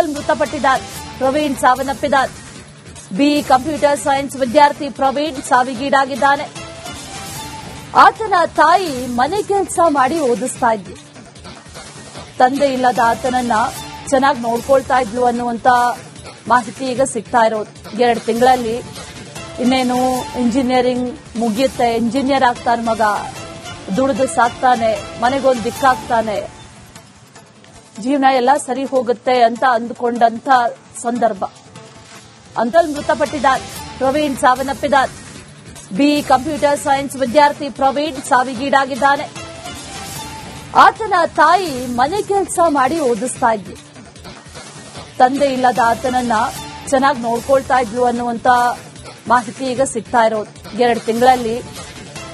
ಅಂತಲ್ ಮೃತಪಟ್ಟಿದ್ದಾರೆ. ಪ್ರವೀಣ್ ಸಾವನ್ನಪ್ಪಿದ್ದಾರೆ. B computer science ವಿದ್ಯಾರ್ಥಿ ಪ್ರವೀಣ್ ಸಾವಿಗೀಡಾಗಿದ್ದಾನೆ. ಆತನ ತಾಯಿ ಮನೆ ಕೆಲಸ ಮಾಡಿ ಓದಿಸ್ತಾ ಇದ್ವಿ ತಂದೆ ಇಲ್ಲದ ಆತನನ್ನ ಚೆನ್ನಾಗಿ ನೋಡ್ಕೊಳ್ತಾ ಇದ್ಲು ಅನ್ನುವಂತ ಮಾಹಿತಿ ಈಗ ಸಿಗ್ತಾ ಇರೋದು. ಎರಡು ತಿಂಗಳಲ್ಲಿ ಇನ್ನೇನು ಇಂಜಿನಿಯರಿಂಗ್ ಮುಗಿಯುತ್ತೆ ಇಂಜಿನಿಯರ್ ಆಗ್ತಾನೆ ಮಗ, ದುಡಿದು ಸಾಕ್ತಾನೆ, ಮನೆಗೊಂದು ದಿಕ್ಕಾಗ್ತಾನೆ. ಜೀವನ ಎಲ್ಲ ಸರಿ ಹೋಗುತ್ತೆ ಅಂತ ಅಂದುಕೊಂಡಂತ ಸಂದರ್ಭ. ಅಂತಲ್ ಮೃತಪಟ್ಟಿದ್ದಾರೆ ಪ್ರವೀಣ್ ಸಾವನ್ನಪ್ಪಿದ್ದಾರೆ ಬಿ ಕಂಪ್ಯೂಟರ್ ಸೈನ್ಸ್ ವಿದ್ಯಾರ್ಥಿ ಪ್ರವೀಣ್ ಸಾವಿಗೀಡಾಗಿದ್ದಾನೆ. ಆತನ ತಾಯಿ ಮನೆ ಕೆಲಸ ಮಾಡಿ ಓದಿಸ್ತಾ ಇದ್ವಿ ತಂದೆ ಇಲ್ಲದ ಆತನನ್ನ ಚೆನ್ನಾಗಿ ನೋಡ್ಕೊಳ್ತಾ ಇದ್ಲು ಅನ್ನುವಂತ ಮಾಹಿತಿ ಈಗ ಸಿಗ್ತಾ ಇರೋದು. ಎರಡು ತಿಂಗಳಲ್ಲಿ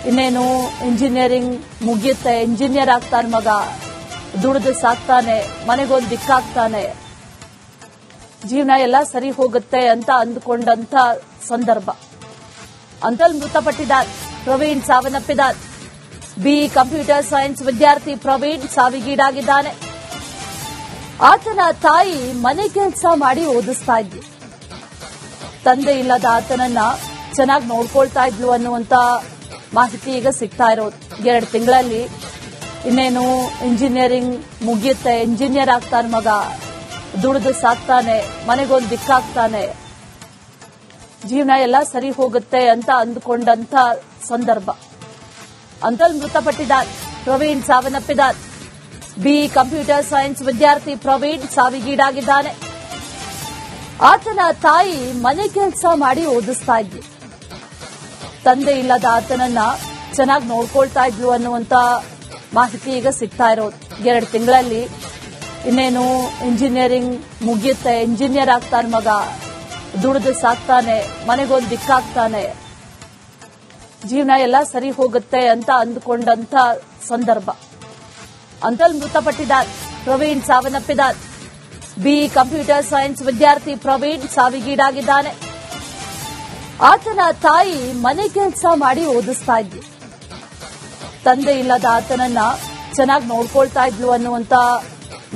ಇನ್ನೇನು ಇಂಜಿನಿಯರಿಂಗ್ ಮುಗಿಯುತ್ತೆ ಇಂಜಿನಿಯರ್ ಆಗ್ತಾನೆ ಮಗ. ದುಡಿದು ಸಾಕ್ತಾನೆ, ಮನೆಗೊಂದು ದಿಕ್ಕಾಗ್ತಾನೆ. ಜೀವನ ಎಲ್ಲ ಸರಿ ಹೋಗುತ್ತೆ ಅಂತ ಅಂದುಕೊಂಡಂತ ಸಂದರ್ಭ. ಅಂತಲ್ ಮೃತಪಟ್ಟಿದ್ದಾರೆ ಪ್ರವೀಣ್ ಸಾವನ್ನಪ್ಪಿದ್ದಾರೆ ಬಿ ಕಂಪ್ಯೂಟರ್ ಸೈನ್ಸ್ ವಿದ್ಯಾರ್ಥಿ ಪ್ರವೀಣ್ ಸಾವಿಗೀಡಾಗಿದ್ದಾನೆ. ಆತನ ತಾಯಿ ಮನೆ ಕೆಲಸ ಮಾಡಿ ಓದಿಸ್ತಾ ಇದ್ವಿ ತಂದೆ ಇಲ್ಲದ ಆತನನ್ನ ಚೆನ್ನಾಗಿ ನೋಡ್ಕೊಳ್ತಾ ಇದ್ಲು ಅನ್ನುವಂತ ಮಾಹಿತಿ ಈಗ ಸಿಗ್ತಾ ಇರೋದು. ಎರಡು ತಿಂಗಳಲ್ಲಿ ಇನ್ನೇನು ಇಂಜಿನಿಯರಿಂಗ್ ಮುಗಿಯುತ್ತೆ ಇಂಜಿನಿಯರ್ ಆಗ್ತಾನೆ ಮಗ, ದುಡಿದು ಸಾಕ್ತಾನೆ, ಮನೆಗೊಂದು ದಿಕ್ಕಾಗ್ತಾನೆ. ಜೀವನ ಎಲ್ಲ ಸರಿ ಹೋಗುತ್ತೆ ಅಂತ ಅಂದುಕೊಂಡಂತ ಸಂದರ್ಭ. ಅಂತಲ್ ಮೃತಪಟ್ಟಿದ್ದಾರೆ ಪ್ರವೀಣ್ ಸಾವನ್ನಪ್ಪಿದ್ದಾರೆ ಬಿ ಕಂಪ್ಯೂಟರ್ ಸೈನ್ಸ್ ವಿದ್ಯಾರ್ಥಿ ಪ್ರವೀಣ್ ಸಾವಿಗೀಡಾಗಿದ್ದಾನೆ. ಆತನ ತಾಯಿ ಮನೆ ಕೆಲಸ ಮಾಡಿ ಓದಿಸ್ತಾ ಇದ್ವಿ ತಂದೆ ಇಲ್ಲದ ಆತನನ್ನ ಚೆನ್ನಾಗಿ ನೋಡ್ಕೊಳ್ತಾ ಇದ್ಲು ಅನ್ನುವಂತ ಮಾಹಿತಿ ಈಗ ಸಿಗ್ತಾ ಇರೋದು. ಎರಡು ತಿಂಗಳಲ್ಲಿ ಇನ್ನೇನು ಇಂಜಿನಿಯರಿಂಗ್ ಮುಗಿಯುತ್ತೆ ಇಂಜಿನಿಯರ್ ಆಗ್ತಾನೆ ಮಗ, ದುಡಿದು ಸಾಕ್ತಾನೆ, ಮನೆಗೊಂದು ದಿಕ್ಕಾಗ್ತಾನೆ. ಜೀವನ ಎಲ್ಲ ಸರಿ ಹೋಗುತ್ತೆ ಅಂತ ಅಂದುಕೊಂಡಂತ ಸಂದರ್ಭ. ಅಂತಲ್ ಮೃತಪಟ್ಟಿದ್ದಾರೆ ಪ್ರವೀಣ್ ಸಾವನ್ನಪ್ಪಿದ್ದಾರೆ ಬಿ ಕಂಪ್ಯೂಟರ್ ಸೈನ್ಸ್ ವಿದ್ಯಾರ್ಥಿ ಪ್ರವೀಣ್ ಸಾವಿಗೀಡಾಗಿದ್ದಾನೆ. ಆತನ ತಾಯಿ ಮನೆ ಕೆಲಸ ಮಾಡಿ ಓದಿಸ್ತಾ ತಂದೆ ಇಲ್ಲದ ಆತನನ್ನ ಚೆನ್ನಾಗಿ ನೋಡ್ಕೊಳ್ತಾ ಇದ್ಲು ಅನ್ನುವಂತ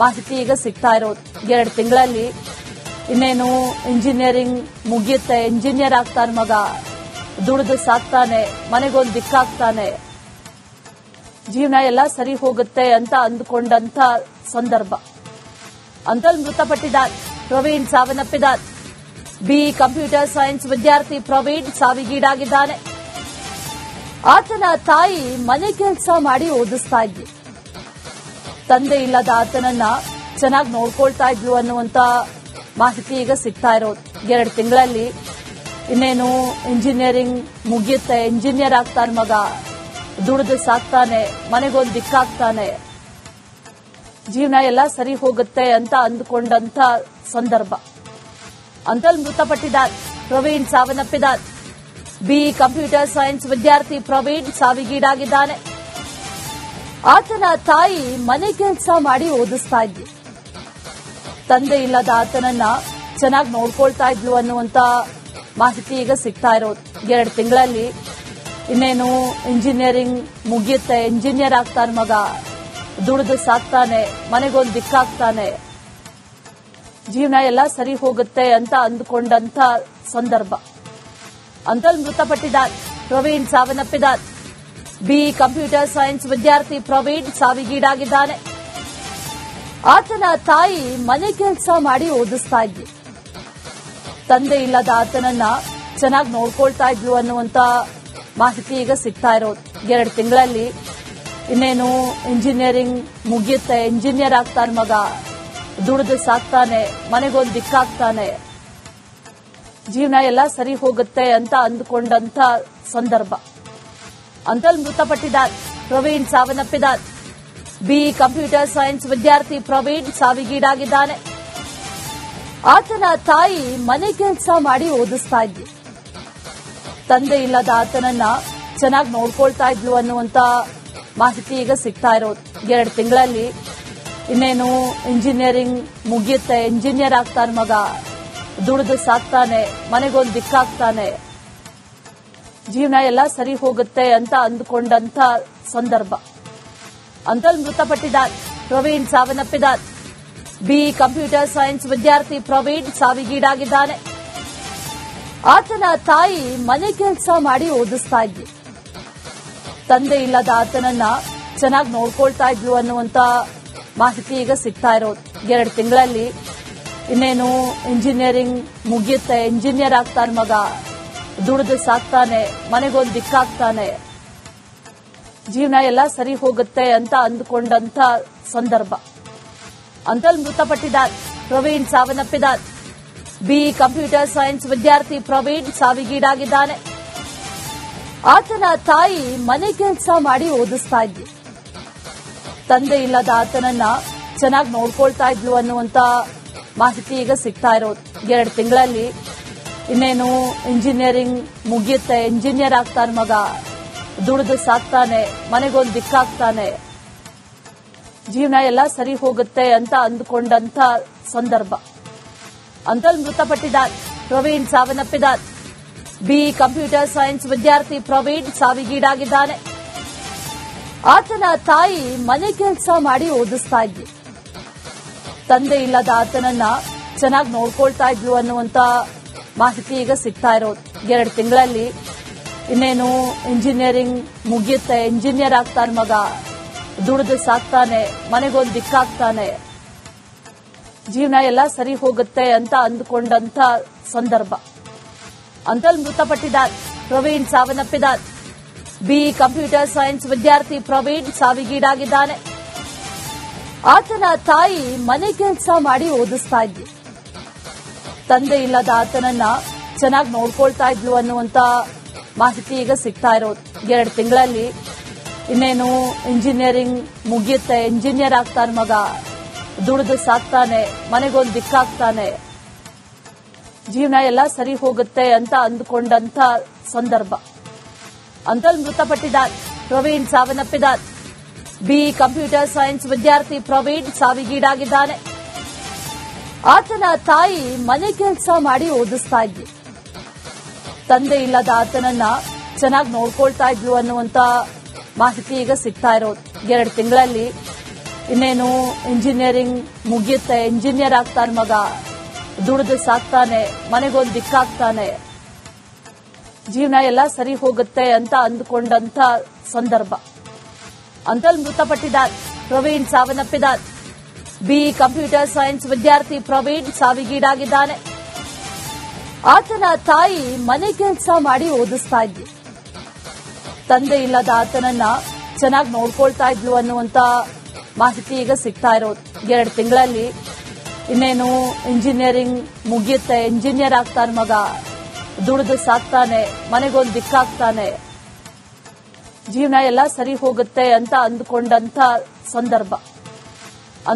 ಮಾಹಿತಿ ಈಗ ಸಿಗ್ತಾ ಇರೋದು. ಎರಡು ತಿಂಗಳಲ್ಲಿ ಇನ್ನೇನು ಇಂಜಿನಿಯರಿಂಗ್ ಮುಗಿಯುತ್ತೆ ಇಂಜಿನಿಯರ್ ಆಗ್ತಾನೆ ಮಗ, ದುಡಿದು ಸಾಕ್ತಾನೆ, ಮನೆಗೊಂದು ದಿಕ್ಕಾಗ್ತಾನೆ, ಜೀವನ ಎಲ್ಲ ಸರಿ ಹೋಗುತ್ತೆ ಅಂತ ಅಂದುಕೊಂಡಂತ ಸಂದರ್ಭ. ಅಂತಲ್ ಮೃತಪಟ್ಟಿದ್ದಾರೆ ಪ್ರವೀಣ್ ಸಾವನ್ನಪ್ಪಿದ್ದಾರೆ ಬಿ ಕಂಪ್ಯೂಟರ್ ಸೈನ್ಸ್ ವಿದ್ಯಾರ್ಥಿ ಪ್ರವೀಣ್ ಸಾವಿಗೀಡಾಗಿದ್ದಾನೆ. ಆತನ ತಾಯಿ ಮನೆ ಕೆಲಸ ಮಾಡಿ ಓದಿಸ್ತಾ ಇದ್ವಿ. ತಂದೆ ಇಲ್ಲದ ಆತನನ್ನ ಚೆನ್ನಾಗಿ ನೋಡ್ಕೊಳ್ತಾ ಇದ್ಲು ಅನ್ನುವಂತ ಮಾಹಿತಿ ಈಗ ಸಿಗ್ತಾ ಇರೋದು. ಎರಡು ತಿಂಗಳಲ್ಲಿ ಇನ್ನೇನು ಇಂಜಿನಿಯರಿಂಗ್ ಮುಗಿಯುತ್ತೆ ಇಂಜಿನಿಯರ್ ಆಗ್ತಾನೆ ಮಗ, ದುಡಿದು ಸಾಕ್ತಾನೆ, ಮನೆಗೊಂದು ದಿಕ್ಕಾಗ್ತಾನೆ, ಜೀವನ ಎಲ್ಲ ಸರಿ ಹೋಗುತ್ತೆ ಅಂತ ಅಂದುಕೊಂಡಂತ ಸಂದರ್ಭ. ಅಂತಲ್ಲಿ ಮೃತಪಟ್ಟಿದ್ದಾರೆ ಪ್ರವೀಣ್ ಸಾವನ್ನಪ್ಪಿದ್ದಾರೆ ಬಿ ಕಂಪ್ಯೂಟರ್ ಸೈನ್ಸ್ ವಿದ್ಯಾರ್ಥಿ ಪ್ರವೀಣ್ ಸಾವಿಗೀಡಾಗಿದ್ದಾನೆ. ಆತನ ತಾಯಿ ಮನೆ ಕೆಲಸ ಮಾಡಿ ಓದಿಸ್ತಾ ಇದ್ವಿ ತಂದೆ ಇಲ್ಲದ ಆತನನ್ನ ಚೆನ್ನಾಗಿ ನೋಡ್ಕೊಳ್ತಾ ಇದ್ಲು ಅನ್ನುವಂತ ಮಾಹಿತಿ ಈಗ ಸಿಗ್ತಾ ಇರೋದು. ಎರಡು ತಿಂಗಳಲ್ಲಿ ಇನ್ನೇನು ಇಂಜಿನಿಯರಿಂಗ್ ಮುಗಿಯುತ್ತೆ ಇಂಜಿನಿಯರ್ ಆಗ್ತಾನೆ ಮಗ, ದುಡಿದು ಸಾಕ್ತಾನೆ, ಮನೆಗೊಂದು ದಿಕ್ಕಾಗ್ತಾನೆ, ಜೀವನ ಎಲ್ಲ ಸರಿ ಹೋಗುತ್ತೆ ಅಂತ ಅಂದುಕೊಂಡಂತ ಸಂದರ್ಭ. ಅಂತಲ್ ಮೃತಪಟ್ಟಿದ್ದಾರೆ ಪ್ರವೀಣ್ ಸಾವನ್ನಪ್ಪಿದ್ದಾರೆ ಬಿ ಕಂಪ್ಯೂಟರ್ ಸೈನ್ಸ್ ವಿದ್ಯಾರ್ಥಿ ಪ್ರವೀಣ್ ಸಾವಿಗೀಡಾಗಿದ್ದಾನೆ. ಆತನ ತಾಯಿ ಮನೆ ಕೆಲಸ ಮಾಡಿ ಓದಿಸ್ತಾ ಇದ್ವಿ ತಂದೆ ಇಲ್ಲದ ಆತನನ್ನ ಚೆನ್ನಾಗಿ ನೋಡ್ಕೊಳ್ತಾ ಇದ್ಲು ಅನ್ನುವಂತ ಮಾಹಿತಿ ಈಗ ಸಿಗ್ತಾ ಇರೋದು. ಎರಡು ತಿಂಗಳಲ್ಲಿ ಇನ್ನೇನು ಇಂಜಿನಿಯರಿಂಗ್ ಮುಗಿಯುತ್ತೆ, ಇಂಜಿನಿಯರ್ ಆಗ್ತಾನೆ ಮಗ, ದುಡಿದು ಸಾಕ್ತಾನೆ, ಮನೆಗೊಂದು ದಿಕ್ಕಾಗ್ತಾನೆ. ಜೀವನ ಎಲ್ಲ ಸರಿ ಹೋಗುತ್ತೆ ಅಂತ ಅಂದುಕೊಂಡಂತ ಸಂದರ್ಭ. ಅಂತಲ್ ಮೃತಪಟ್ಟಿದ್ದಾರೆ ಪ್ರವೀಣ್ ಸಾವನ್ನಪ್ಪಿದ್ದಾರೆ ಬಿ ಕಂಪ್ಯೂಟರ್ ಸೈನ್ಸ್ ವಿದ್ಯಾರ್ಥಿ ಪ್ರವೀಣ್ ಸಾವಿಗೀಡಾಗಿದ್ದಾನೆ. ಆತನ ತಾಯಿ ಮನೆ ಕೆಲಸ ಮಾಡಿ ಓದಿಸ್ತಾ ಇದ್ವಿ ತಂದೆ ಇಲ್ಲದ ಆತನನ್ನ ಚೆನ್ನಾಗಿ ನೋಡ್ಕೊಳ್ತಾ ಇದ್ಲು ಅನ್ನುವಂತ ಮಾಹಿತಿ ಈಗ ಸಿಗ್ತಾ ಇರೋದು. ಎರಡು ತಿಂಗಳಲ್ಲಿ ಇನ್ನೇನು ಇಂಜಿನಿಯರಿಂಗ್ ಮುಗಿಯುತ್ತೆ ಇಂಜಿನಿಯರ್ ಆಗ್ತಾನೆ ಮಗ. ದುಡಿದು ಸಾಕ್ತಾನೆ, ಮನೆಗೊಂದು ದಿಕ್ಕಾಗ್ತಾನೆ. ಜೀವನ ಎಲ್ಲ ಸರಿ ಹೋಗುತ್ತೆ ಅಂತ ಅಂದುಕೊಂಡಂತ ಸಂದರ್ಭ. ಅಂತಲ್ ಮೃತಪಟ್ಟಿದ್ದಾರೆ ಪ್ರವೀಣ್ ಸಾವನ್ನಪ್ಪಿದ್ದಾರೆ ಬಿ ಕಂಪ್ಯೂಟರ್ ಸೈನ್ಸ್ ವಿದ್ಯಾರ್ಥಿ ಪ್ರವೀಣ್ ಸಾವಿಗೀಡಾಗಿದ್ದಾನೆ. ಆತನ ತಾಯಿ ಮನೆ ಕೆಲಸ ಮಾಡಿ ಓದಿಸ್ತಾ ಇದ್ವಿ ತಂದೆ ಇಲ್ಲದ ಆತನನ್ನ ಚೆನ್ನಾಗಿ ನೋಡ್ಕೊಳ್ತಾ ಇದ್ಲು ಅನ್ನುವಂತ ಮಾಹಿತಿ ಈಗ ಸಿಗ್ತಾ ಇರೋದು. ಎರಡು ತಿಂಗಳಲ್ಲಿ ಇನ್ನೇನು ಇಂಜಿನಿಯರಿಂಗ್ ಮುಗಿಯುತ್ತೆ ಇಂಜಿನಿಯರ್ ಆಗ್ತಾನೆ ಮಗ, ದುಡಿದು ಸಾಕ್ತಾನೆ, ಮನೆಗೊಂದು ದಿಕ್ಕಾಗ್ತಾನೆ. ಜೀವನ ಎಲ್ಲ ಸರಿ ಹೋಗುತ್ತೆ ಅಂತ ಅಂದುಕೊಂಡಂತ ಸಂದರ್ಭ. ಅಂತಲ್ಲಿ ಮೃತಪಟ್ಟಿದ್ದಾರೆ ಪ್ರವೀಣ್ ಸಾವನ್ನಪ್ಪಿದ್ದಾರೆ ಬಿ ಕಂಪ್ಯೂಟರ್ ಸೈನ್ಸ್ ವಿದ್ಯಾರ್ಥಿ ಪ್ರವೀಣ್ ಸಾವಿಗೀಡಾಗಿದ್ದಾನೆ. ಆತನ ತಾಯಿ ಮನೆ ಕೆಲಸ ಮಾಡಿ ಓದಿಸ್ತಾ ಇದ್ಲು. ತಂದೆ ಇಲ್ಲದ ಆತನನ್ನ ಚೆನ್ನಾಗಿ ನೋಡ್ಕೊಳ್ತಾ ಇದ್ಲು ಅನ್ನುವಂತ ಮಾಹಿತಿ ಈಗ ಸಿಗ್ತಾ ಇರೋದು. ಎರಡು ತಿಂಗಳಲ್ಲಿ ಇನ್ನೇನು ಇಂಜಿನಿಯರಿಂಗ್ ಮುಗಿಯುತ್ತೆ ಇಂಜಿನಿಯರ್ ಆಗ್ತಾನೆ ಮಗ, ದುಡಿದು ಸಾಕ್ತಾನೆ, ಮನೆಗೊಂದು ದಿಕ್ಕಾಗ್ತಾನೆ. ಜೀವನ ಎಲ್ಲ ಸರಿ ಹೋಗುತ್ತೆ ಅಂತ ಅಂದುಕೊಂಡಂತ ಸಂದರ್ಭ. ಅಂತಲ್ ಮೃತಪಟ್ಟಿದ್ದಾರೆ ಪ್ರವೀಣ್ ಸಾವನ್ನಪ್ಪಿದ್ದಾರೆ ಬಿ ಕಂಪ್ಯೂಟರ್ ಸೈನ್ಸ್ ವಿದ್ಯಾರ್ಥಿ ಪ್ರವೀಣ್ ಸಾವಿಗೀಡಾಗಿದ್ದಾನೆ. ಆತನ ತಾಯಿ ಮನೆ ಕೆಲಸ ಮಾಡಿ ಓದಿಸ್ತಾ ಇದ್ಲು. ತಂದೆ ಇಲ್ಲದ ಆತನನ್ನ ಚೆನ್ನಾಗಿ ನೋಡ್ಕೊಳ್ತಾ ಇದ್ಲು ಅನ್ನುವಂತ ಮಾಹಿತಿ ಈಗ ಸಿಗ್ತಾ ಇರೋದು. ಎರಡು ತಿಂಗಳಲ್ಲಿ ಇನ್ನೇನು ಇಂಜಿನಿಯರಿಂಗ್ ಮುಗಿಯುತ್ತೆ ಇಂಜಿನಿಯರ್ ಆಗ್ತಾನೆ ಮಗ, ದುಡಿದು ಸಾಕ್ತಾನೆ, ಮನೆಗೊಂದು ದಿಕ್ಕಾಗ್ತಾನೆ, ಜೀವನ ಎಲ್ಲ ಸರಿ ಹೋಗುತ್ತೆ ಅಂತ ಅಂದುಕೊಂಡಂತ ಸಂದರ್ಭ. ಅಂತಲ್ಲಿ ಮೃತಪಟ್ಟಿದ್ದಾರೆ, ಪ್ರವೀಣ್ ಸಾವನ್ನಪ್ಪಿದ್ದಾರೆ. ಬಿ ಕಂಪ್ಯೂಟರ್ ಸೈನ್ಸ್ ವಿದ್ಯಾರ್ಥಿ ಪ್ರವೀಣ್ ಸಾವಿಗೀಡಾಗಿದ್ದಾನೆ. ಆತನ ತಾಯಿ ಮನೆ ಕೆಲಸ ಮಾಡಿ ಓದಿಸ್ತಾ ಇದ್ಲು. ತಂದೆ ಇಲ್ಲದ ಆತನನ್ನ ಚೆನ್ನಾಗಿ ನೋಡ್ಕೊಳ್ತಾ ಇದ್ಲು ಅನ್ನುವಂತ ಮಾಹಿತಿ ಈಗ ಸಿಗ್ತಾ ಇರೋದು. ಎರಡು ತಿಂಗಳಲ್ಲಿ ಇನ್ನೇನು ಇಂಜಿನಿಯರಿಂಗ್ ಮುಗಿಯುತ್ತೆ ಇಂಜಿನಿಯರ್ ಆಗ್ತಾನೆ ಮಗ, ದುಡಿದು ಸಾಕ್ತಾನೆ, ಮನೆಗೊಂದು ದಿಕ್ಕಾಗ್ತಾನೆ ಜೀವನ ಎಲ್ಲ ಸರಿ ಹೋಗುತ್ತೆ ಅಂತ ಅಂದುಕೊಂಡಂತ ಸಂದರ್ಭ. ಅಂತಲ್ಲಿ ಮೃತಪಟ್ಟಿದ್ದಾರೆ ಪ್ರವೀಣ್ ಸಾವನ್ನಪ್ಪಿದ್ದಾರೆ ಬಿ ಕಂಪ್ಯೂಟರ್ ಸೈನ್ಸ್ ವಿದ್ಯಾರ್ಥಿ ಪ್ರವೀಣ್ ಸಾವಿಗೀಡಾಗಿದ್ದಾನೆ. ಆತನ ತಾಯಿ ಮನೆ ಕೆಲಸ ಮಾಡಿ ಓದಿಸ್ತಾ ಇದ್ವಿ. ತಂದೆ ಇಲ್ಲದ ಆತನನ್ನ ಚೆನ್ನಾಗಿ ನೋಡ್ಕೊಳ್ತಾ ಇದ್ಲು ಅನ್ನುವಂತ ಮಾಹಿತಿ ಈಗ ಸಿಗ್ತಾ ಇರೋದು. ಎರಡು ತಿಂಗಳಲ್ಲಿ ಇನ್ನೇನು ಇಂಜಿನಿಯರಿಂಗ್ ಮುಗಿಯುತ್ತೆ, ಇಂಜಿನಿಯರ್ ಆಗ್ತಾನೆ ಮಗ, ದುಡಿದು ಸಾಕ್ತಾನೆ, ಮನೆಗೊಂದು ದಿಕ್ಕಾಗ್ತಾನೆ, ಜೀವನ ಎಲ್ಲ ಸರಿ ಹೋಗುತ್ತೆ ಅಂತ ಅಂದುಕೊಂಡಂತ ಸಂದರ್ಭ. ಅಂತಲ್ಲಿ ಮೃತಪಟ್ಟಿದ್ದಾರೆ. ಪ್ರವೀಣ್ ಸಾವನ್ನಪ್ಪಿದ್ದಾರೆ. ಬಿ ಕಂಪ್ಯೂಟರ್ ಸೈನ್ಸ್ ವಿದ್ಯಾರ್ಥಿ ಪ್ರವೀಣ್ ಸಾವಿಗೀಡಾಗಿದ್ದಾನೆ. ಆತನ ತಾಯಿ ಮನೆ ಕೆಲಸ ಮಾಡಿ ಓದಿಸ್ತಾ ಇದ್ವಿ ತಂದೆ ಇಲ್ಲದ ಆತನನ್ನ ಚೆನ್ನಾಗಿ ನೋಡ್ಕೊಳ್ತಾ ಇದ್ಲು ಅನ್ನುವಂತ ಮಾಹಿತಿ ಈಗ ಸಿಗ್ತಾ ಇರೋದು. ಎರಡು ತಿಂಗಳಲ್ಲಿ ಇನ್ನೇನು ಇಂಜಿನಿಯರಿಂಗ್ ಮುಗಿಯುತ್ತೆ, ಇಂಜಿನಿಯರ್ ಆಗ್ತಾನೆ ಮಗ. ದುಡಿದು ಸಾಕ್ತಾನೆ, ಮನೆಗೊಂದು ದಿಕ್ಕಾಗ್ತಾನೆ. ಜೀವನ ಎಲ್ಲ ಸರಿ ಹೋಗುತ್ತೆ ಅಂತ ಅಂದುಕೊಂಡಂತ ಸಂದರ್ಭ.